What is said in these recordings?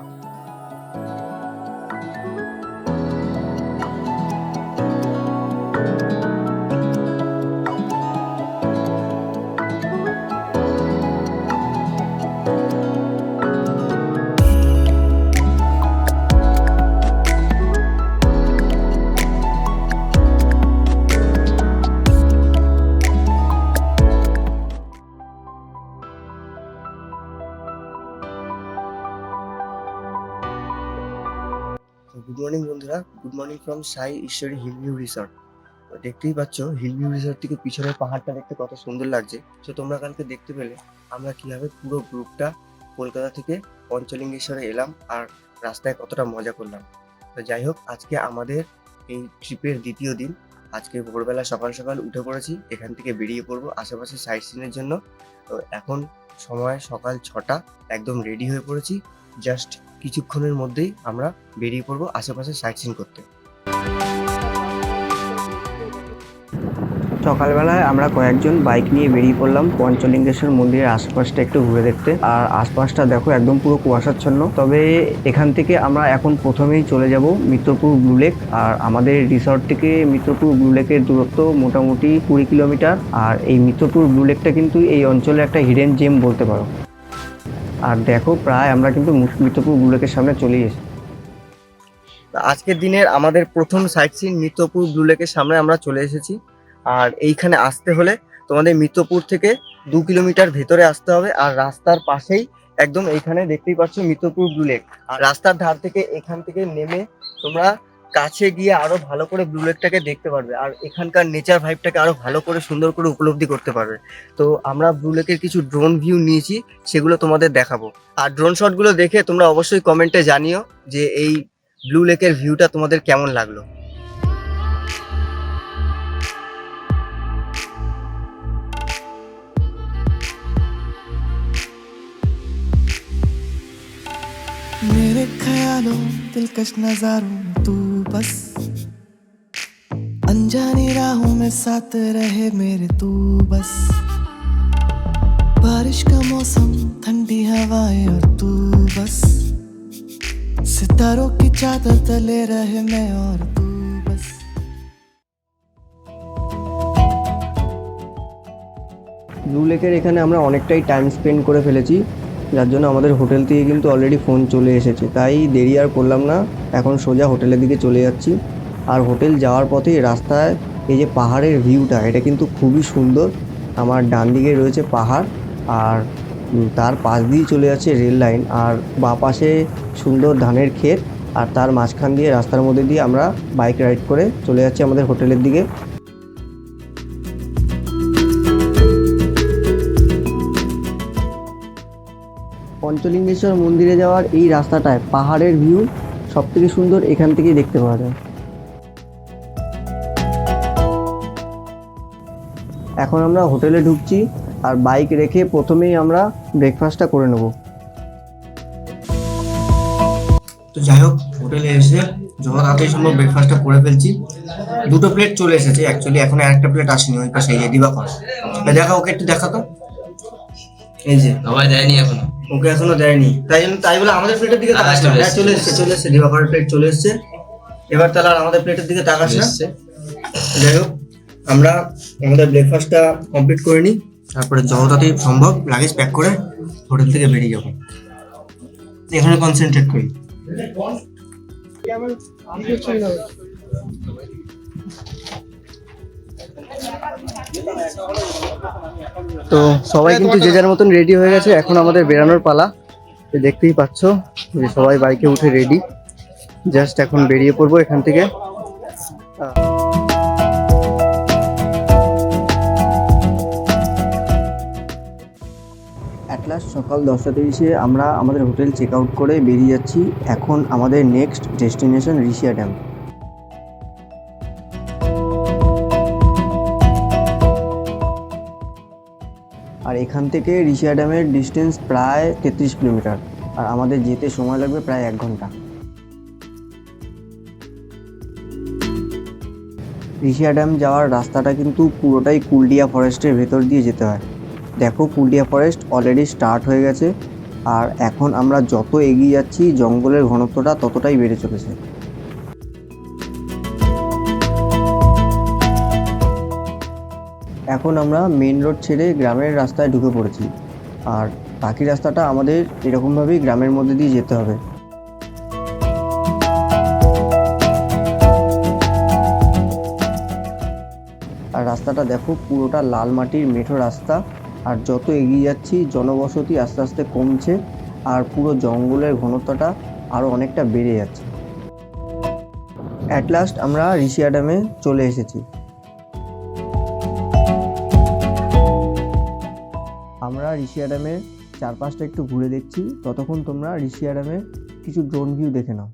Good বন্ধুরা good morning from Sai Ishwari Hillview resort দেখতেই পাচ্ছ হিলভিউ রিসর্ট থেকে পিছনের পাহাড়টা দেখতে কত সুন্দর লাগছে। তো তোমরা কালকে দেখতে পেলে আমরা কীভাবে পুরো গ্রুপটা কলকাতা থেকে পঞ্চলিঙ্গেশ্বরে এলাম আর রাস্তায় কতটা মজা করলাম। তো যাই হোক, আজকে আমাদের এই ট্রিপের দ্বিতীয় দিন। আজকে ভোরবেলা সকাল সকাল উঠে পড়েছি, এখান থেকে বেরিয়ে পড়ব আশেপাশে সাইট সিনের জন্য। তো এখন সময় সকাল ছটা, একদম রেডি হয়ে পড়েছি। জাস্ট কিছুক্ষণের মধ্যেই আমরা বেরিয়ে পড়ব আশেপাশে সাইট সিন করতে। সকালবেলায় আমরা কয়েকজন বাইক নিয়ে বেরিয়ে পড়লাম পঞ্চলিঙ্গেশ্বর মন্দিরের আশপাশটা একটু ঘুরে দেখতে। আর আশপাশটা দেখো একদম পুরো কুয়াশাচ্ছন্ন। তবে এখান থেকে আমরা এখন প্রথমেই চলে যাব মিত্রপুর ব্লু লেক। আর আমাদের রিসর্ট থেকে মিত্রপুর ব্লু লেকের দূরত্ব মোটামুটি কুড়ি কিলোমিটার। আর এই মিত্রপুর ব্লু লেকটা কিন্তু এই অঞ্চলে একটা হিডেন জেম বলতে পারো। আর দেখো, প্রায় আমরা কিন্তু মিত্রপুর ব্লু লেকের সামনে চলে এসেছি। আজকের দিনের আমাদের প্রথম সাইট সিন মিত্রপুর ব্লু লেকের সামনে আমরা চলে এসেছি। আর এইখানে আসতে হলে তোমাদের মিত্রপুর থেকে দু কিলোমিটার ভেতরে আসতে হবে। আর রাস্তার পাশেই একদম এইখানে দেখতেই পাচ্ছ মিত্রপুর ব্লু লেক আর রাস্তার ধার থেকে এখান থেকে নেমে তোমরা কাছে গিয়ে আরো ভালো করে ব্লু লেকটাকে দেখতে পারবে আর এখানকার নেচার ভাইবটাকে আরো ভালো করে সুন্দর করে উপলব্ধি করতে পারবে তো আমরা ব্লু লেকের কিছু ড্রোন ভিউ নিয়েছি সেগুলো তোমাদের দেখাবো আর ড্রোন শটগুলো দেখে তোমরা অবশ্যই কমেন্টে জানিও যে এই ব্লু লেকের ভিউটা তোমাদের কেমন লাগলো मेरे ख्यालों दिलकश नजारों में तू बस अनजानी राहों में साथ रहे मेरे तू बस बारिश का मौसम ठंडी हवाएं और तू बस सितारों की चादर तले रहे मैं और तू बस ব্লু লেকের এখানে আমরা অনেকটাই টাইম স্পেন্ড করে ফেলেছি যার জন্য আমাদের হোটেল থেকে কিন্তু অলরেডি ফোন চলে এসেছে। তাই দেরি আর করলাম না, এখন সোজা হোটেলের দিকে চলে যাচ্ছি। আর হোটেল যাওয়ার পথেই রাস্তায় এই যে পাহাড়ের ভিউটা এটা কিন্তু খুবই সুন্দর। আমার ডান দিকে রয়েছে পাহাড়, আর তার পাশ দিয়েই চলে যাচ্ছে রেল লাইন আর বাঁ পাশে সুন্দর ধানের ক্ষেত, আর তার মাঝখান দিয়ে রাস্তার মধ্যে দিয়ে আমরা বাইক রাইড করে চলে যাচ্ছি আমাদের হোটেলের দিকে। পঞ্চলিঙ্গেশ্বর মন্দিরে যাওয়ার এই রাস্তাটায় পাহাড়ের ভিউ সব থেকে সুন্দর এখান থেকেই দেখতে পাওয়া যায়। এখন আমরা হোটেলে ঢুকছি আর বাইক রেখে প্রথমেই আমরা ব্রেকফাস্টটা করে নেব। তো যাই হোক, হোটেলে এসে যত তাড়াতাড়ি সম্ভব ব্রেকফাস্টটা করে ফেলছি। দুটো প্লেট চলে এসেছে অ্যাকচুয়ালি এখন একটা প্লেট আসেনি, ওই পাশে এই দিবাকর দেখা, ওকে একটু দেখা তো। এই যে। সবাই দেয়নি এখনও। ওকে এখনও দেয়নি। তাই জন্য তাই বলে আমাদের প্লেটের দিকে তাকাস না। চলে হ্যাঁ, চলে এসেছে চলে এসেছে। দিবাকরের প্লেট চলে এসেছে। এবার তাহলে আর আমাদের প্লেটের দিকে তাকাস না। এসছে। যাই হোক আমরা আমাদের ব্রেকফাস্টটা কমপ্লিট করে নিই। তারপরে যত তাড়াতাড়ি সম্ভব লাগেজ প্যাক করে হোটেল থেকে বেরিয়ে যাব। এখানে কনসেন্ট্রেট করি। তো সবাই কিন্তু যে যার মতন রেডি হয়ে গেছে, এখন আমাদের বেরানোর পালা। দেখতেই পাচ্ছ যে সবাই বাইকে উঠে রেডি জাস্ট এখন বেরিয়ে পড়ব এখান থেকে। লাস্ট সকাল দশটা তিরিশে আমরা আমাদের হোটেল চেক আউট করে বেরিয়ে যাচ্ছি। এখন আমাদের নেক্সট ডেস্টিনেশন ঋষিয়া ড্যাম এখান থেকে ঋষিয়া ড্যামের ডিস্টেন্স প্রায় তেত্রিশ কিলোমিটার। আর আমাদের যেতে সময় লাগবে প্রায় এক ঘণ্টা। ঋষিয়া ড্যাম যাওয়ার রাস্তাটা কিন্তু পুরোটাই কুলডিয়া ফরেস্টের ভেতর দিয়ে যেতে হয়। দেখো কুলডিয়া ফরেস্ট অলরেডি স্টার্ট হয়ে গেছে। আর এখন আমরা যত এগিয়ে যাচ্ছি, জঙ্গলের ঘনত্বটা ততটাই বেড়ে চলেছে। এখন আমরা মেন রোড ছেড়ে গ্রামের রাস্তায় ঢুকে পড়েছি। আর বাকি রাস্তাটা আমাদের এরকমভাবেই গ্রামের মধ্যে দিয়ে যেতে হবে। আর রাস্তাটা দেখো, পুরোটা লাল মাটির মেঠো রাস্তা। আর যত এগিয়ে যাচ্ছি, জনবসতি আস্তে আস্তে কমছে। আর পুরো জঙ্গলের ঘনত্বটা আরও অনেকটা বেড়ে যাচ্ছে। অ্যাট লাস্ট আমরা ঋষিয়া ড্যামে চলে এসেছি। আমরা অ্যাডামের চারপাশটা একটু ঘুরে দেখছি। ততক্ষণ তোমরা ঋষি অ্যাডামের কিছু ড্রোন ভিউ দেখে নাও।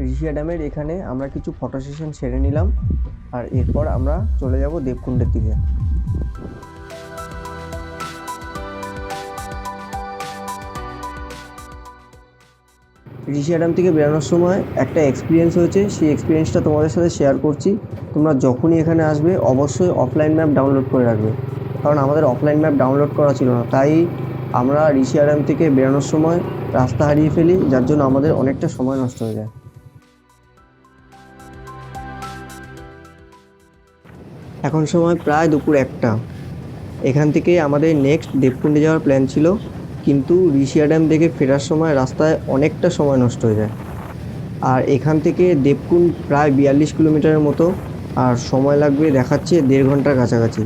ঋষিয়া ড্যামের এখানে আমরা কিছু ফটো সেশন সেরে নিলাম। আর এরপর আমরা চলে যাব দেবকুণ্ডের দিকে। ঋষিয়া ড্যাম থেকে বেরোনোর সময় একটা এক্সপিরিয়েন্স হয়েছে। সেই এক্সপিরিয়েন্সটা তোমাদের সাথে শেয়ার করছি। তোমরা যখনই এখানে আসবে, অবশ্যই অফলাইন ম্যাপ ডাউনলোড করে রাখবে। কারণ আমাদের অফলাইন ম্যাপ ডাউনলোড করা ছিল না। তাই আমরা ঋষিয়া ড্যাম থেকে বেরোনোর সময় রাস্তা হারিয়ে ফেলি, যার জন্য আমাদের অনেকটা সময় নষ্ট হয়ে যায়। এখন সময় প্রায় দুপুর একটা। এখান থেকে আমাদের নেক্সট দেবকুণ্ডে যাওয়ার প্ল্যান ছিল, কিন্তু ঋষিয়া ড্যাম দেখে ফেরার সময় রাস্তায় অনেকটা সময় নষ্ট হয়ে যায়। আর এখান থেকে দেবকুণ্ড প্রায় বিয়াল্লিশ কিলোমিটারের মতো, আর সময় লাগবে দেখাচ্ছে দেড় ঘণ্টার কাছাকাছি।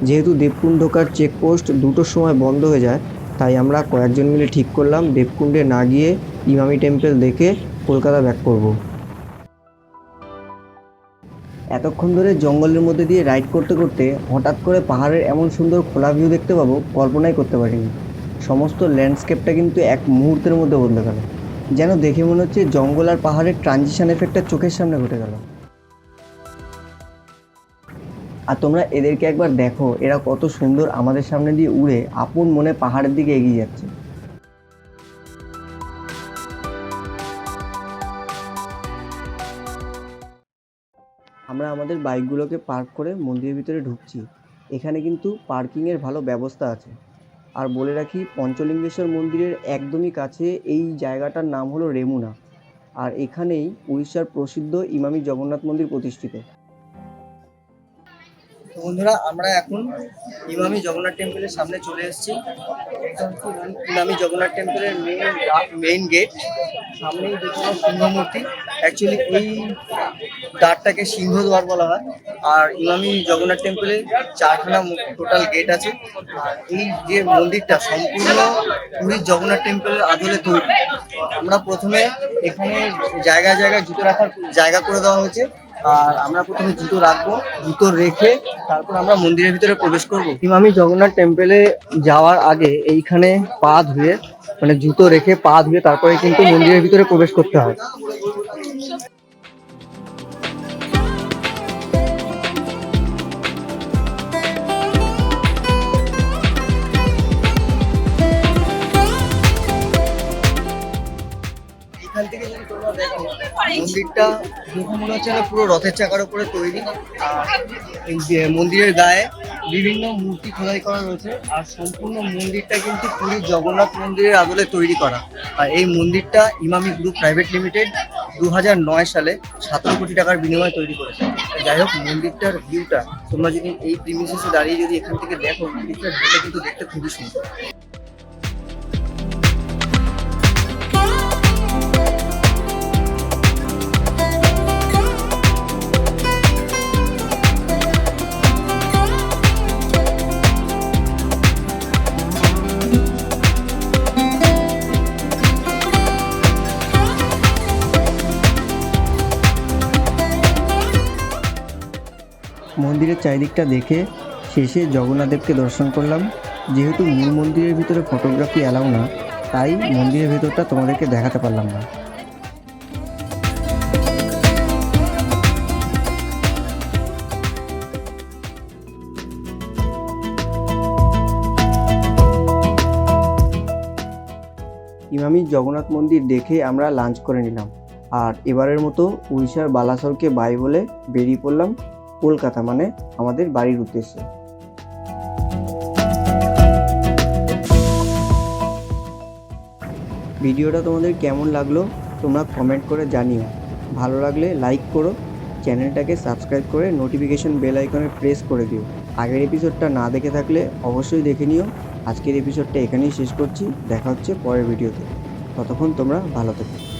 যেহেতু দেবকুণ্ড ঢোকার চেকপোস্ট দুটোর সময় বন্ধ হয়ে যায়, তাই আমরা কয়েকজন মিলে ঠিক করলাম দেবকুণ্ডে না গিয়ে ইমামি টেম্পল দেখে কলকাতা ব্যাক করব। এতক্ষণ ধরে জঙ্গলের মধ্যে দিয়ে রাইড করতে করতে হঠাৎ করে পাহাড়ের এমন সুন্দর খোলা ভিউ দেখতে পাবো, কল্পনাই করতে পারিনি। সমস্ত ল্যান্ডস্কেপটা কিন্তু এক মুহূর্তের মধ্যে বদলে গেল। যেন দেখে মনে হচ্ছে জঙ্গল আর পাহাড়ের ট্রানজিশন এফেক্টটা চোখের সামনে ঘটে গেল। আর তোমরা এদেরকে একবার দেখো, এরা কত সুন্দর আমাদের সামনে দিয়ে উড়ে, আপন মনে পাহাড়ের দিকে এগিয়ে যাচ্ছে। আমরা আমাদের বাইকগুলোকে পার্ক করে মন্দিরের ভিতরে ঢুকছি। এখানে কিন্তু পার্কিংয়ের ভালো ব্যবস্থা আছে। আর বলে রাখি, পঞ্চলিঙ্গেশ্বর মন্দিরের একদমই কাছে এই জায়গাটার নাম হলো রেমুনা। আর এখানেই উড়িষ্যার প্রসিদ্ধ ইমামি জগন্নাথ মন্দির প্রতিষ্ঠিত। বন্ধুরা, আমরা এখন ইমামি জগন্নাথ টেম্পলের সামনে চলে এসেছি। ইমামি জগন্নাথ টেম্পলের মেইন মেইন গেট সামনেই দেখুন সিংহ মূর্তি অ্যাকচুয়ালি এই দ্বারটাকে সিংহদ্বার বলা হয়। আর ইমামি জগন্নাথ টেম্পলে চারখানা টোটাল গেট আছে। আর এই যে মন্দিরটা সম্পূর্ণ পুরীর জগন্নাথ টেম্পলের আদলে তৈরি। আমরা প্রথমে এখানে জায়গায় জায়গায় জুতো রাখার জায়গা করে দেওয়া হয়েছে। আর আমরা প্রথমে জুতো রাখব, জুতো রেখে তারপর আমরা মন্দিরের ভিতরে প্রবেশ করব। ইমামি জগন্নাথ টেম্পলে যাওয়ার আগে এইখানে পা ধুয়ে মানে জুতো রেখে পা ধুয়ে তারপরে কিন্তু মন্দিরের ভিতরে প্রবেশ করতে হয়। মন্দিরটা দেখে মনে হচ্ছে না পুরো রথের চাকার উপরে তৈরি। আর এই যে মন্দিরের গায়ে বিভিন্ন মূর্তি খোদাই করা রয়েছে। আর সম্পূর্ণ মন্দিরটা কিন্তু পুরীর জগন্নাথ মন্দিরের আদলে তৈরি করা। আর এই মন্দিরটা ইমামি গ্রুপ প্রাইভেট লিমিটেড দু সালে সতেরো কোটি টাকার বিনিময়ে তৈরি করেছে। যাই হোক, মন্দিরটার ভিউটা তোমরা যদি এই প্রিমিসেসে দাঁড়িয়ে যদি এখান থেকে দেখো, মন্দিরটার ভিউটা কিন্তু দেখতে খুবই সুন্দর। চারিদিকটা দেখে শেষে জগন্নাথদেবকে দর্শন করলাম। যেহেতু মূল মন্দিরের ভিতরে ফটোগ্রাফি অ্যালাউ না, তাই মন্দিরের ভেতরটা তোমাদেরকে দেখাতে পারলাম না। ইমামি জগন্নাথ মন্দির দেখে আমরা লাঞ্চ করে নিলাম। আর এবারের মতো উড়িষ্যার বালাসরকে বাই বলে বেরিয়ে পড়লাম। কলকাতা মানে আমাদের বাড়ির উদ্দেশ্যে। ভিডিওটা তোমাদের কেমন লাগল তোমরা কমেন্ট করে জানিও। ভালো লাগলে লাইক করো, চ্যানেলটাকে সাবস্ক্রাইব করে নোটিফিকেশন বেল আইকনে প্রেস করে দিও। আগের এপিসোডটা না দেখে থাকলে অবশ্যই দেখে নিও। আজকের এপিসোডটা এখানেই শেষ করছি। দেখা হচ্ছে পরের ভিডিওতে ততক্ষণ তোমরা ভালো থেকো।